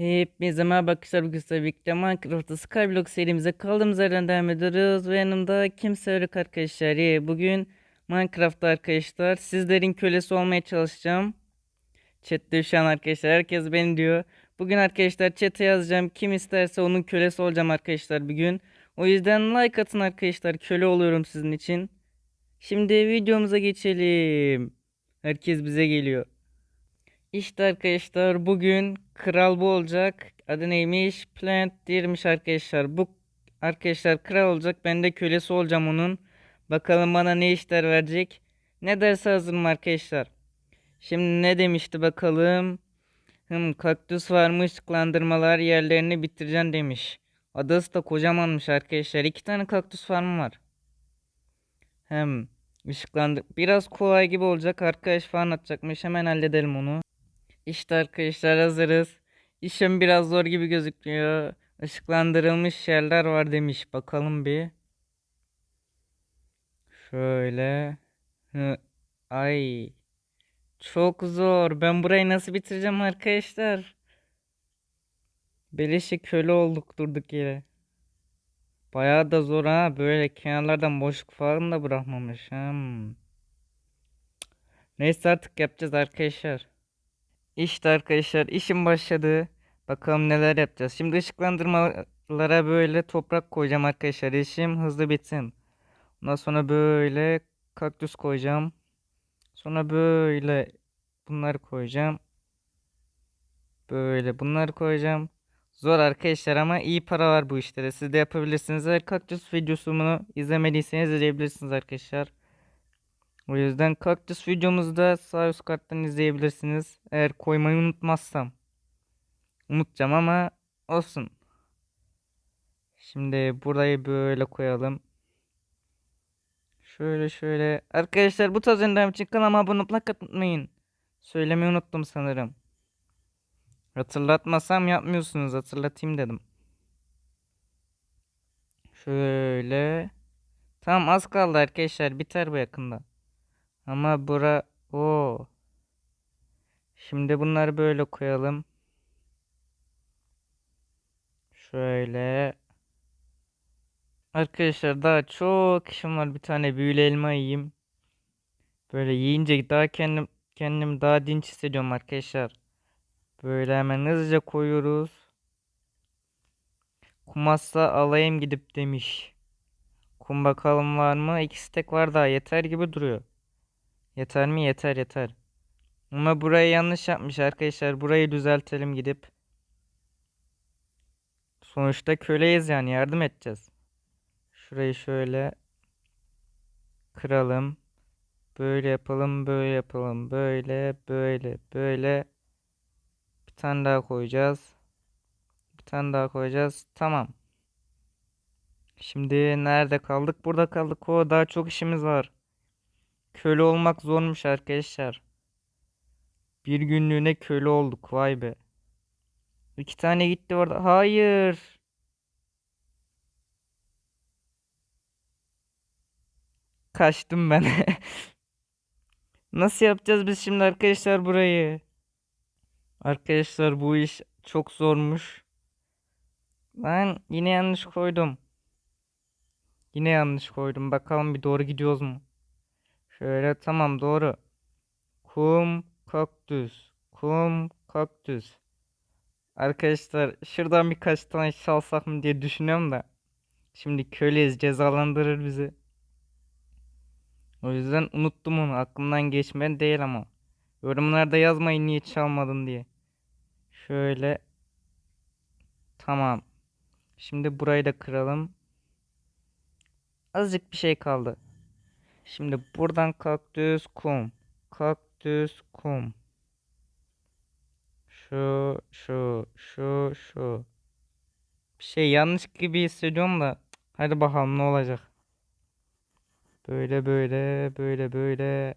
Hepinize merhaba arkadaşlar. Bugün birlikte Minecraft'ta Skyblock serimize kaldığımız yerden devam ediyoruz. Ve yanımda kimse yok arkadaşlar. Bugün Minecraft'ta arkadaşlar sizlerin kölesi olmaya çalışacağım. Chat'te şu an arkadaşlar herkes beni diyor. Bugün arkadaşlar chat'e yazacağım. Kim isterse onun kölesi olacağım arkadaşlar bugün. O yüzden like atın arkadaşlar. Köle oluyorum sizin için. Şimdi videomuza geçelim. Herkes bize geliyor. İşte arkadaşlar bugün kral bu olacak. Adı neymiş? Plant değilmiş arkadaşlar. Bu arkadaşlar kral olacak. Ben de kölesi olacağım onun. Bakalım bana ne işler verecek. Ne derse hazırım arkadaşlar. Şimdi ne demişti bakalım. Hım kaktüs varmış ışıklandırmalar yerlerini bitireceksin demiş. Adası da kocamanmış arkadaşlar. İki tane kaktüs farmı var. Hem ışıklandır. Biraz kolay gibi olacak. Arkadaş falan atacakmış. Hemen halledelim onu. İşte arkadaşlar hazırız. İşim biraz zor gibi gözüküyor. Işıklandırılmış yerler var demiş. Bakalım bir. Şöyle. Ay. Çok zor. Ben burayı nasıl bitireceğim arkadaşlar? Beleşe köle olduk durduk yere. Bayağı da zor ha. Böyle kenarlardan boşluk falan da bırakmamış. Hmm. Neyse artık yapacağız arkadaşlar. İşte arkadaşlar işim başladı. Bakalım neler yapacağız. Şimdi ışıklandırmalara böyle toprak koyacağım arkadaşlar. İşim hızlı bitsin. Ondan sonra böyle kaktüs koyacağım. Sonra böyle bunları koyacağım. Böyle bunları koyacağım. Zor arkadaşlar ama iyi para var bu işte de. Siz de yapabilirsiniz. Eğer kaktüs videosunu izlemediyseniz izleyebilirsiniz arkadaşlar. O yüzden kaktüs videomuzu da sağ üst karttan izleyebilirsiniz. Eğer koymayı unutmazsam. Unutacağım ama olsun. Şimdi burayı böyle koyalım. Şöyle şöyle. Arkadaşlar bu tarz öndem için kanalıma abone olmayı unutmayın. Söylemeyi unuttum sanırım. Hatırlatmasam yapmıyorsunuz. Hatırlatayım dedim. Şöyle. Tamam az kaldı arkadaşlar. Biter bu yakında. Ama bura o. Şimdi bunları böyle koyalım. Şöyle. Arkadaşlar daha çok işim var. Bir tane büyülü elma yiyeyim. Böyle yiyince daha kendim kendim daha dinç hissediyorum arkadaşlar. Böyle hemen hızlıca koyuyoruz. Kumazsa alayım gidip demiş. Kum bakalım var mı? İki tek var daha yeter gibi duruyor. Yeter mi? Yeter yeter. Ama burayı yanlış yapmış arkadaşlar. Burayı düzeltelim gidip. Sonuçta köleyiz yani yardım edeceğiz. Şurayı şöyle kıralım. Böyle yapalım, böyle yapalım. Böyle, böyle, böyle. Bir tane daha koyacağız. Bir tane daha koyacağız. Tamam. Şimdi nerede kaldık? Burada kaldık. O daha çok işimiz var. Köle olmak zormuş arkadaşlar. Bir günlüğüne köle olduk. Vay be. İki tane gitti orada. Hayır. Kaçtım ben. Nasıl yapacağız biz şimdi arkadaşlar burayı? Arkadaşlar bu iş çok zormuş. Ben yine yanlış koydum. Yine yanlış koydum. Bakalım bir doğru gidiyoruz mu? Şöyle tamam doğru. Kum kaktüs. Kum kaktüs. Arkadaşlar şuradan birkaç tane çalsak mı diye düşünüyorum da. Şimdi köleyiz cezalandırır bizi. O yüzden unuttum onu. Aklımdan geçmedi değil ama. Yorumlarda yazmayın niye çalmadın diye. Şöyle. Tamam. Şimdi burayı da kıralım. Azıcık bir şey kaldı. Şimdi buradan kaktüs kum. Kaktüs kum. Şu şu şu şu. Bir şey yanlış gibi hissediyorum da. Hadi bakalım ne olacak. Böyle böyle böyle böyle.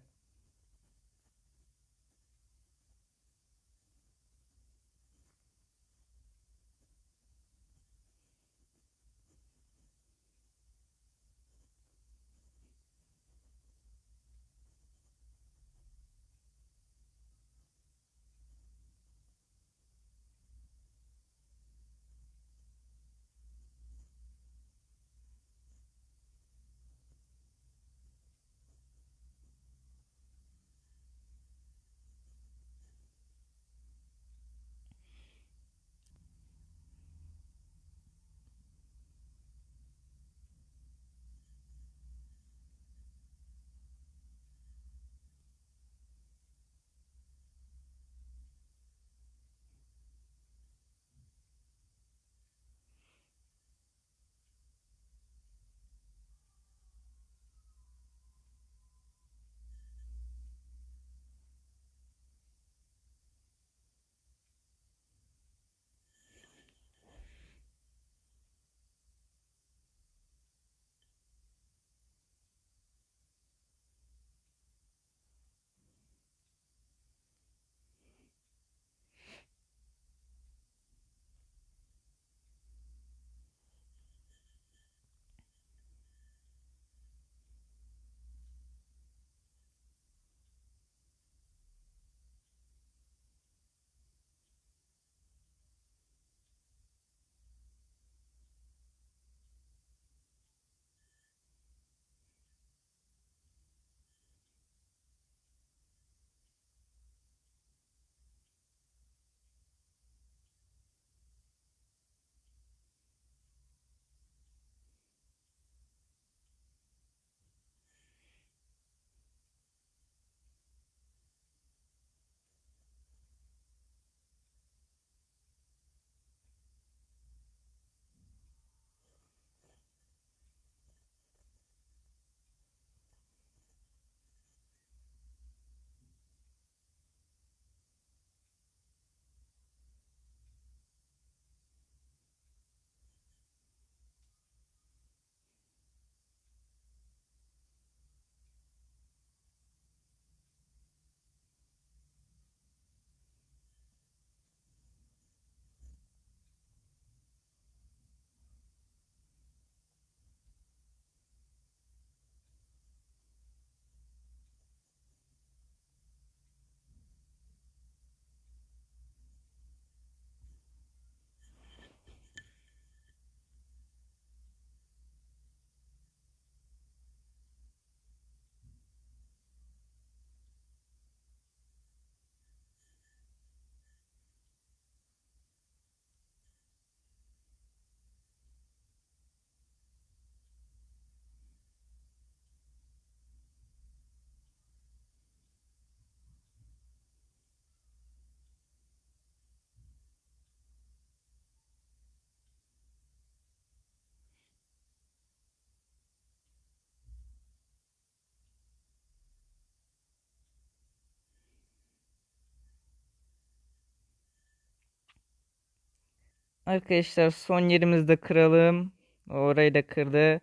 Arkadaşlar son yerimizi de kıralım. Orayı da kırdı.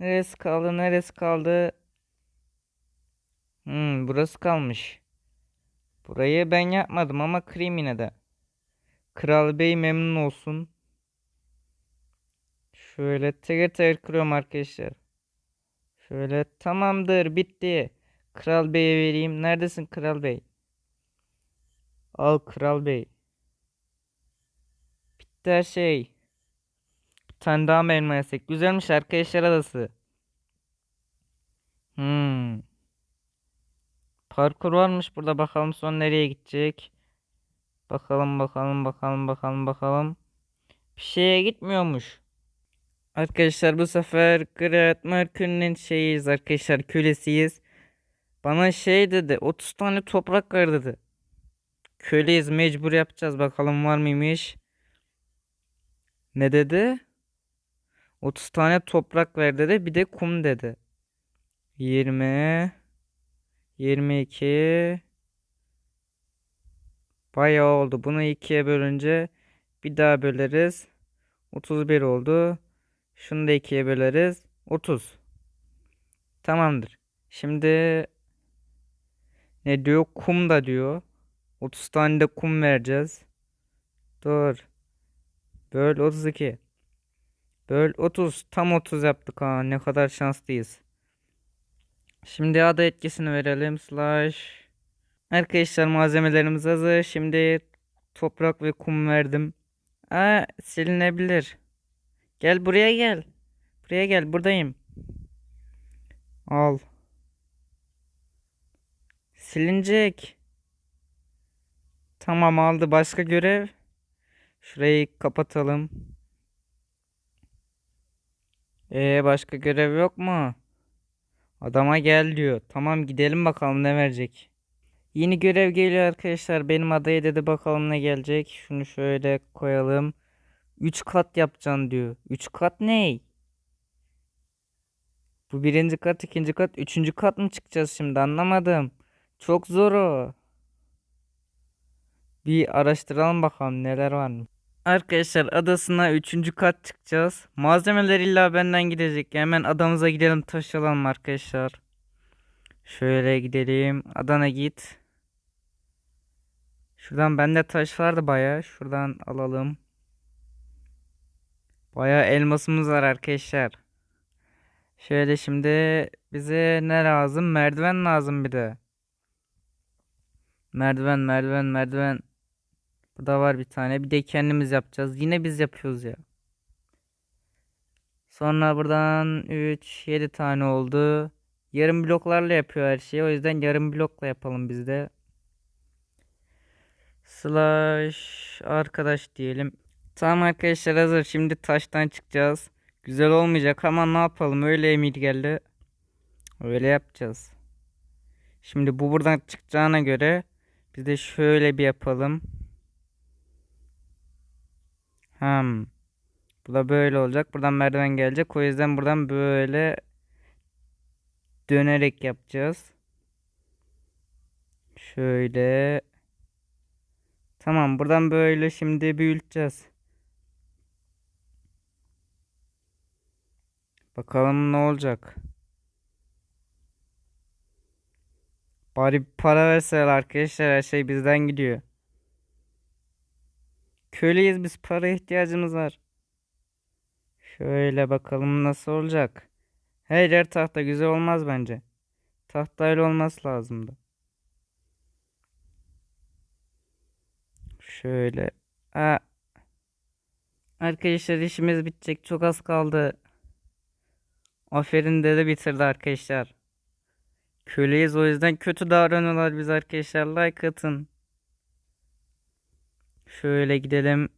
Neresi kaldı? Neresi kaldı? Hmm, burası kalmış. Burayı ben yapmadım ama kırayım yine de. Kral Bey memnun olsun. Şöyle teker teker kırıyorum arkadaşlar. Şöyle tamamdır bitti. Kral Bey'e vereyim. Neredesin Kral Bey? Al Kral Bey. Her şey. Bir tane daha mı elma yesek? Güzelmiş arkadaşlar adası. Hmm. Parkur varmış burada bakalım son nereye gidecek. Bakalım bakalım bakalım bakalım bakalım. Bir şeye gitmiyormuş. Arkadaşlar bu sefer Great Mercury'nin şeyiyiz arkadaşlar kölesiyiz. Bana şey dedi 30 tane toprak ver dedi. Köleyiz mecbur yapacağız bakalım var mıymış. Ne dedi? 30 tane toprak ver dedi bir de kum dedi. 20 22 Bayağı oldu. Bunu ikiye bölünce bir daha böleriz. 31 oldu. Şunu da ikiye böleriz. 30. Tamamdır. Şimdi ne diyor? Kum da diyor. 30 tane de kum vereceğiz. Dur. Böl 32. Böl 30. Tam 30 yaptık ha. Ne kadar şanslıyız. Şimdi ada etkisini verelim. Slash. Arkadaşlar malzemelerimiz hazır. Şimdi toprak ve kum verdim. Aa silinebilir. Gel buraya gel. Buraya gel buradayım. Al. Silinecek. Tamam aldı. Başka görev. Şurayı kapatalım. Ee başka görev yok mu? Adama gel diyor. Tamam gidelim bakalım ne verecek. Yeni görev geliyor arkadaşlar. Benim adaya dedi bakalım ne gelecek. Şunu şöyle koyalım. 3 kat yapacaksın diyor. 3 kat ne? Bu birinci kat, ikinci kat, üçüncü kat mı çıkacağız şimdi anlamadım. Çok zor o. Bir araştıralım bakalım neler var mı. Arkadaşlar adasına üçüncü kat çıkacağız. Malzemeler illa benden gidecek. Hemen adamıza gidelim taşıyalım arkadaşlar. Şöyle gidelim. Adana git. Şuradan bende taş vardı baya. Şuradan alalım. Baya elmasımız var arkadaşlar. Şöyle şimdi bize ne lazım? Merdiven lazım bir de. Merdiven, merdiven, merdiven. Burada var bir tane. Bir de kendimiz yapacağız. Yine biz yapıyoruz ya. Sonra buradan 3, 7 tane oldu. Yarım bloklarla yapıyor her şeyi. O yüzden yarım blokla yapalım biz de. Slash arkadaş diyelim. Tamam arkadaşlar hazır. Şimdi taştan çıkacağız. Güzel olmayacak ama ne yapalım öyle emir geldi. Öyle yapacağız. Şimdi bu buradan çıkacağına göre biz de şöyle bir yapalım. Hmm. Bu da böyle olacak. Buradan merdiven gelecek. O yüzden buradan böyle dönerek yapacağız. Şöyle. Tamam buradan böyle şimdi büyüteceğiz. Bakalım ne olacak. Bari para verseler arkadaşlar her şey bizden gidiyor. Köleyiz biz para ihtiyacımız var. Şöyle bakalım nasıl olacak. Her yer tahta güzel olmaz bence. Tahtayla olması lazımdı. Şöyle. Aa. Arkadaşlar işimiz bitecek. Çok az kaldı. Aferin dedi bitirdi arkadaşlar. Köleyiz o yüzden kötü davranıyorlar biz arkadaşlar. Like atın. Şöyle gidelim.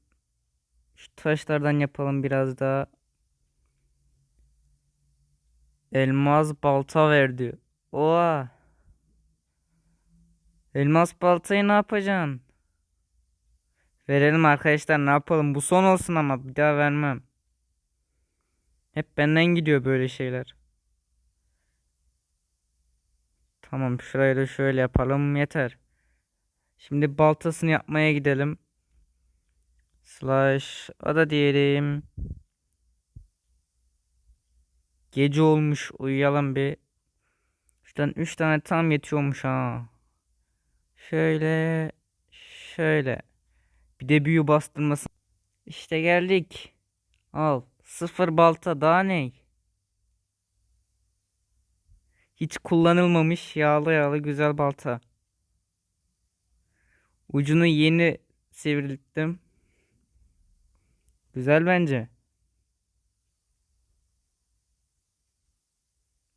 Şu taşlardan yapalım biraz daha. Elmas balta ver diyor. Oha. Elmas baltayı ne yapacaksın? Verelim arkadaşlar ne yapalım. Bu son olsun ama bir daha vermem. Hep benden gidiyor böyle şeyler. Tamam şurayı da şöyle yapalım yeter. Şimdi baltasını yapmaya gidelim. Slash ada diyelim. Gece olmuş uyuyalım bir. Şuradan 3 tane tam yetiyormuş ha. Şöyle şöyle. Bir de büyü bastırması. İşte geldik. Al. Sıfır balta daha ne? Hiç kullanılmamış yağlı yağlı güzel balta. Ucunu yeni sivrilttim. Güzel bence.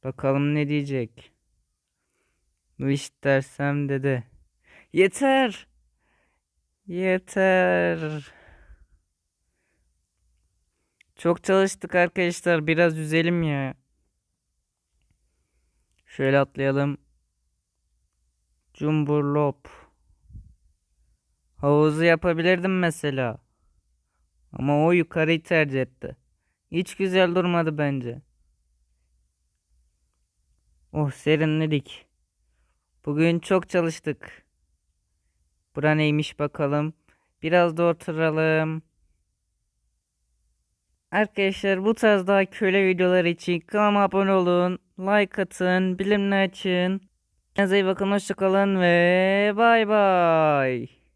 Bakalım ne diyecek. Bu iş dersem dedi. Yeter. Yeter. Çok çalıştık arkadaşlar. Biraz üzelim ya. Şöyle atlayalım. Cumburlop. Havuzu yapabilirdim mesela. Ama o yukarıyı tercih etti. Hiç güzel durmadı bence. Oh serinledik. Bugün çok çalıştık. Bura neymiş bakalım. Biraz da oturalım. Arkadaşlar bu tarz daha köle videoları için kanalıma abone olun. Like atın. Bilimini açın. Kendinize iyi bakın. Hoşçakalın ve bay bay.